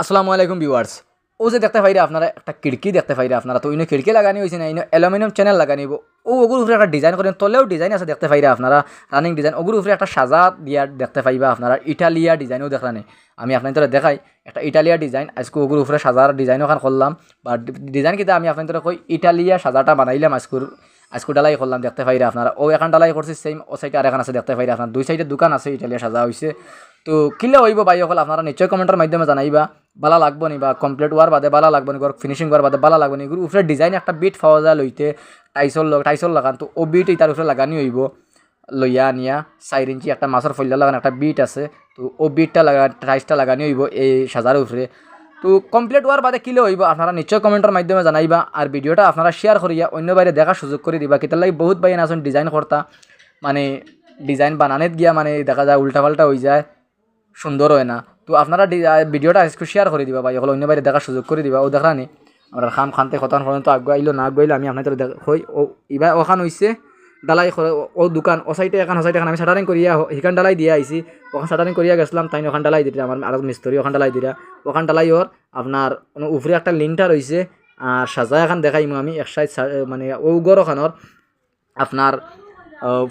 আসসালামু আলাইকুম ভিউয়ার্স। ও যে দেখতে পাইরে আপনারা, একটা খিড়কি দেখতে পাইরে আপনারা তো ইনো খিড়কি লাগানি হয়েছে না, ইনো অ্যালুমিনিয়াম চ্যানেল লাগানিব ও ওগুর উপরে একটা ডিজাইন করেন, তলেও ডিজাইন আছে দেখতে পাইরে আপনারা রানিং ডিজাইন ওগুর উপরে একটা সাজা দিয়া দেখতে পাইবা আপনারা, ইটালিয়া ডিজাইনও দেখলানি আমি আপনার দেখাই, একটা ইটালিয়া ডিজাইন আজকে ওগুর উপরে সাজার ডিজাইন ওখান করলাম। বা ডিজাইন কিতা আমি আপনার কই, ইটালিয়া সাজাটা বানাইলাম আজকুর আজকু ডালাই করলাম দেখতে পাইরে আপনারা। ও এখান ডালাই করছি সেম ও সাইডে আর এখান আছে দেখতে পাইরে আপনার। দুই সাইডে দোকান আছে, ইটালিয়া সাজা হয়েছে তো কিলে হইব বাই অকল আপনারা নিশ্চয় কমেন্টের মাধ্যমে জানাইবা। বালা লাগবো নি বা কমপ্লিট হওয়ার বাদে বালা লাগবো নি ফিনিশিং হওয়ার বাদে বালা লাগবো নি। উপরে ডিজাইন একটা বিট পাওয়া যায় লইতে, টাইসল টাইসল লাগান, তো ও বিট তার উপরে লাগানি হইব। লইয়া নিয়া চার ইঞ্চি একটা মাছের ফল্লা লাগান একটা বিট আছে, তো ও বিটটা লাগা টাইসটা লাগানি হইব এই সাজার উপরে। তো কমপ্লিট হওয়ার বাদে কিলে হইব, আপনারা নিশ্চয় কমেন্টের মাধ্যমে জানাইবা, আর ভিডিওটা আপনারা শেয়ার করিয়া অন্য বাইরে দেখার সুযোগ করে দিবা। কিতার লাগে বহুত বাইন আছেন ডিজাইন করতা মানে ডিজাইন বানানেত গিয়া মানে দেখা যায়, উল্টাপাল্টা হয়ে যায় সুন্দর হয় না। তো আপনারা ভিডিওটা একটু শেয়ার করে দিবা বা এগুলো অন্য বাইরে দেখার সুযোগ করে দিবা। ও দেখানি আমরা খাম খানতে কতক্ষণ পর্যন্ত আগুয়াইলো না আগুয়াইলো আমি আপনাদের দেখ- হই, ও, ইবা ওখান হইছে ডালাই ও- দোকান, ও সাইডে এখন, ও সাইডে এখন, আমি শাটারিং করিয়া হিখান ডালাই দিয়া আইছি। ওখান শাটারিং করিয়া গেছিলাম তাই ওখান ডালাই দিতে আমার আর মিস্ত্রি ওখান ডালাই দিরা ওখান ডালাই ওর আপনার উপরে একটা লিনটা রয়েছে আর সাজা এখন দেখাইমু আমি, এক সাইড মানে ও গড় ওখানোর আপনার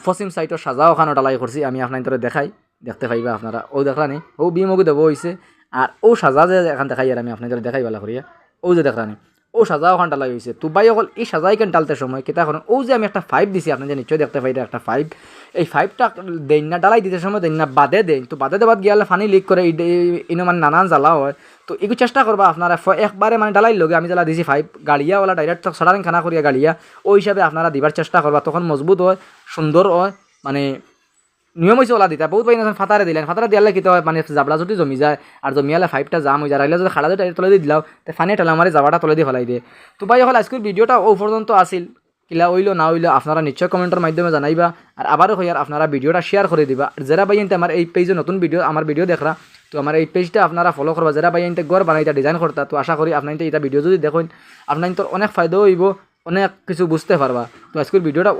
পশ্চিম সাইডের সাজা ওখানে ডালাই করছি আমি আপনার দেখাই। দেখতে পাইবা আপনারা। ও দেখলানি ও বিমগু দেবো হইছে। আর ও সাজা যে এখান দেখাই আর আমি আপনাদের দেখাই বালা করিয়া। ও যে দেখলানি ও সাজা ওখান ডালাই হয়েছে তো বাই অকল এই সাজাই কেন টালতে সময়? কেতা করেন? ও যে আমি একটা ফাইভ দিছি আপনি যে নিশ্চয় দেখতে পাইরা একটা ফাইভ এই ফাইভটা দেন না, ডালাই দিতে সময় দেন না, বাদে দেন। তো বাদে দেবাদ গিয়ালে ফানি লিক করে ইনো মানে নানান জ্বালা হয়। তো এগুলো চেষ্টা করবা আপনারা একবারে মানে ডালাই লগে আমি জ্বালা দিছি ফাইভ গাড়িয়াওয়ালা ডাইরেক্ট সাধারণ খানা করিয়া গাড়িয়া ওই হিসাবে আপনারা দিবার চেষ্টা করবা। তখন মজবুত হয়, সুন্দর হয় মানে নিয়ম হয়েছে ওলা দিতা বহুত পাইন ফাতারে দিলেন ফাতারে দিয়ালে কিতা হয় মানে জাবলা যদি জমি যায় আর জমিয়ালে ফাইভটা জাম হয়ে যায় রাইলে যদি খাড়া যদি তলে দিলাও তো ফানি টেলা মারি জাবাটা তলে দিয়ে ফেলাই দিয়ে। তো ভাই হল আজকের ভিডিওটা ও পর্যন্ত আসিল কিলা হইল না হইল আপনারা নিশ্চয় কমেন্টের মাধ্যমে জানাইবা আর আবারও হইয়ার আপনারা ভিডিওটা শেয়ার করে দিবা। যারা ভাই আমার এই পেজে নতুন ভিডিও আমার ভিডিও দেখরা তো আমার এই পেজটা আপনারা ফলো করবা যারা ভাই গড় বানাইতা ডিজাইন করতা তো আশা করি আপনার এটা ভিডিও যদি দেখেন, আপনার অনেক ফায়দাও হইব, অনেক কিছু বুঝতে পারবা। তো আজকের ভিডিওটা